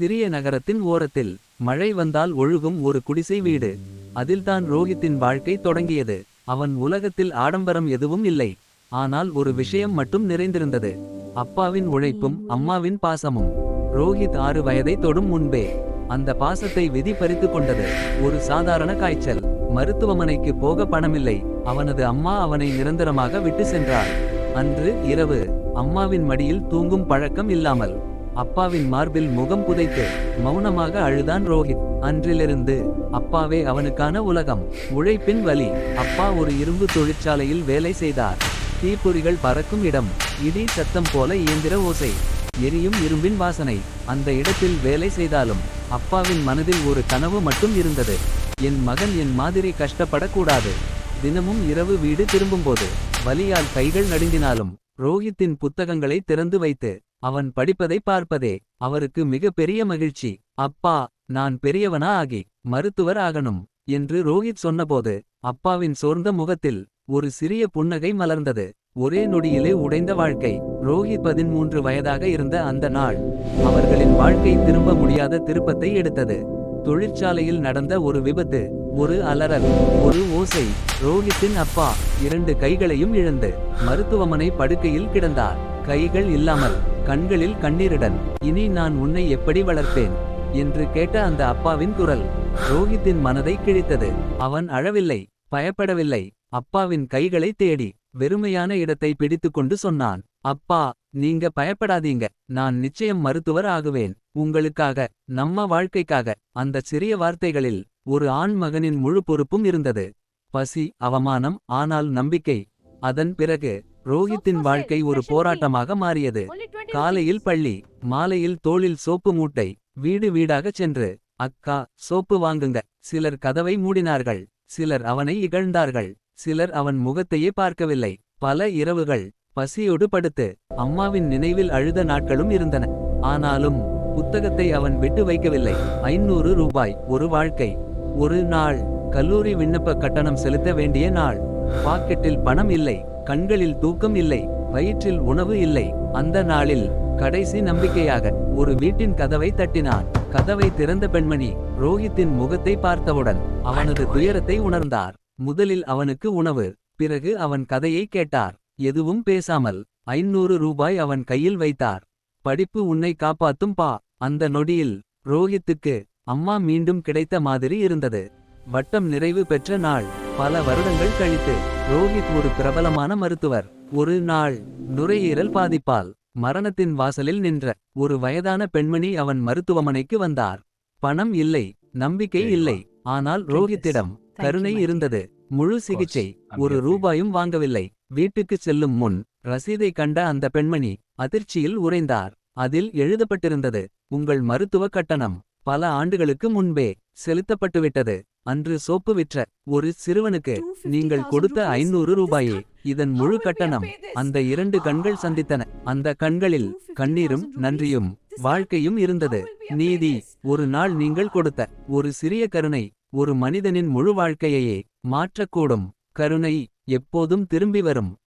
சிறிய நகரத்தின் ஓரத்தில் மழை வந்தால் ஒழுகும் ஒரு குடிசை வீடு. அதில்தான் ரோஹித்தின் வாழ்க்கை தொடங்கியது. அவன் உலகத்தில் ஆடம்பரம் எதுவும் இல்லை. ஆனால் ஒரு விஷயம் மட்டும் நிறைந்திருந்தது. அப்பாவின் உழைப்பும் அம்மாவின் பாசமும். ரோஹித் ஆறு வயதை தொடும் முன்பே அந்த பாசத்தை விதி பறித்து கொண்டது. ஒரு சாதாரண காய்ச்சல். மருத்துவமனைக்கு போக பணமில்லை. அவனது அம்மா அவனை நிரந்தரமாக விட்டு சென்றார் அன்று இரவு அம்மாவின் மடியில் தூங்கும் பழக்கம் இல்லாமல் அப்பாவின் மார்பில் முகம் புதைத்து மௌனமாக அழுதான் ரோஹித். அன்றிலிருந்து அப்பாவே அவனுக்கான உலகம். உழைப்பின் வலி. அப்பா ஒரு இரும்பு தொழிற்சாலையில் வேலை செய்தார். தீப்பொறிகள் பறக்கும் இடம். இடி சத்தம் போல இயந்திர ஓசை. எரியும் இரும்பின் வாசனை. அந்த இடத்தில் வேலை செய்தாலும் அப்பாவின் மனதில் ஒரு கனவு மட்டும் இருந்தது. என் மகன் என் மாதிரி கஷ்டப்படக்கூடாது. தினமும் இரவு வீடு திரும்பும்போது வலியால் கைகள் நடுங்கினாலும் ரோஹித்தின் புத்தகங்களை திறந்து வைத்து அவன் படிப்பதை பார்ப்பதே அவருக்கு மிக பெரிய மகிழ்ச்சி. அப்பா நான் பெரியவனா ஆகி மருத்துவர் ஆகணும் என்று ரோஹித் சொன்னபோது அப்பாவின் சோர்ந்த முகத்தில் ஒரு சிறிய புன்னகை மலர்ந்தது. ஒரே நொடியிலே உடைந்த வாழ்க்கை. ரோஹித் பதிமூன்று வயதாக இருந்த அந்த நாள் அவர்களின் வாழ்க்கை திரும்ப முடியாத திருப்பத்தை எடுத்தது. தொழிற்சாலையில் நடந்த ஒரு விபத்து ஒரு அலறல் ஒரு ஓசை. ரோஹித்தின் அப்பா இரண்டு கைகளையும் இழந்து மருத்துவமனை படுக்கையில் கிடந்தார். கைகள் இல்லாமல் கண்களில் கண்ணீருடன் இனி நான் உன்னை எப்படி வளர்ப்பேன்? என்று கேட்ட அந்த அப்பாவின் குரல். ரோஹித்தின் மனதை கிழித்தது. அவன் அழவில்லை பயப்படவில்லை. அப்பாவின் கைகளை தேடி வெறுமையான இடத்தை பிடித்துக்கொண்டு சொன்னான். அப்பா நீங்க பயப்படாதீங்க. நான் நிச்சயம் மருத்துவர் ஆகுவேன். உங்களுக்காக நம்ம வாழ்க்கைக்காக. அந்த சிறிய வார்த்தைகளில் ஒரு ஆண் மகனின் முழு பொறுப்பும் இருந்தது. பசி அவமானம் ஆனால் நம்பிக்கை. அதன் பிறகு ரோஹித்தின் வாழ்க்கை ஒரு போராட்டமாக மாறியது. காலையில் பள்ளி மாலையில் தோளில் சோப்பு மூட்டை வீடு வீடாகச் சென்று அக்கா சோப்பு வாங்குங்க. சிலர் கதவை மூடினார்கள் சிலர் அவனை இகழ்ந்தார்கள் சிலர் அவன் முகத்தையே பார்க்கவில்லை. பல இரவுகள் பசியோடு படுத்து அம்மாவின் நினைவில் அழுத நாட்களும் இருந்தன. ஆனாலும் புத்தகத்தை அவன் விட்டு வைக்கவில்லை. ஐநூறு ரூபாய் ஒரு வாழ்க்கை. ஒரு நாள் கல்லூரி விண்ணப்ப கட்டணம் செலுத்த வேண்டிய நாள். பாக்கெட்டில் பணம் இல்லை கண்களில் தூக்கம் இல்லை. வயிற்றில் உணவு இல்லை. அந்த நாளில் கடைசி நம்பிக்கையாக ஒரு வீட்டின் கதவை தட்டினான். கதவை திறந்த பெண்மணி ரோஹித்தின் முகத்தை பார்த்தவுடன் அவனது துயரத்தை உணர்ந்தார். முதலில் அவனுக்கு உணவு பிறகு அவன் கதையை கேட்டார். எதுவும் பேசாமல் ஐநூறு ரூபாய் அவன் கையில் வைத்தார். படிப்பு உன்னை காப்பாத்தும் பா. அந்த நொடியில் ரோஹித்துக்கு அம்மா மீண்டும் கிடைத்த மாதிரி இருந்தது. வட்டம் நிறைவு பெற்ற நாள். பல வருடங்கள் கழித்து ரோஹித் ஒரு பிரபலமான மருத்துவர். ஒரு நாள் நுரையீரல் பாதிப்பால் மரணத்தின் வாசலில் நின்ற ஒரு வயதான பெண்மணி அவன் மருத்துவமனைக்கு வந்தார். பணம் இல்லை நம்பிக்கை இல்லை. ஆனால் ரோஹித்திடம் கருணை இருந்தது. முழு சிகிச்சை ஒரு ரூபாயும் வாங்கவில்லை. வீட்டுக்கு செல்லும் முன் ரசீதை கண்ட அந்த பெண்மணி அதிர்ச்சியில் உறைந்தார். அதில் எழுதப்பட்டிருந்தது உங்கள் மருத்துவ கட்டணம் பல ஆண்டுகளுக்கு முன்பே செலுத்தப்பட்டுவிட்டது. அன்று சோப்பு விற்ற ஒரு சிறுவனுக்கு நீங்கள் கொடுத்த ஐநூறு ரூபாயே. இதன் முழு கட்டணம் அந்த இரண்டு கண்கள் சந்தித்தன. அந்த கண்களில் கண்ணீரும் நன்றியும் வாழ்க்கையும் இருந்தது. நீதி ஒரு நாள் நீங்கள் கொடுத்த ஒரு சிறிய கருணை ஒரு மனிதனின் முழு வாழ்க்கையையே மாற்றக்கூடும். கருணை எப்போதும் திரும்பி வரும்.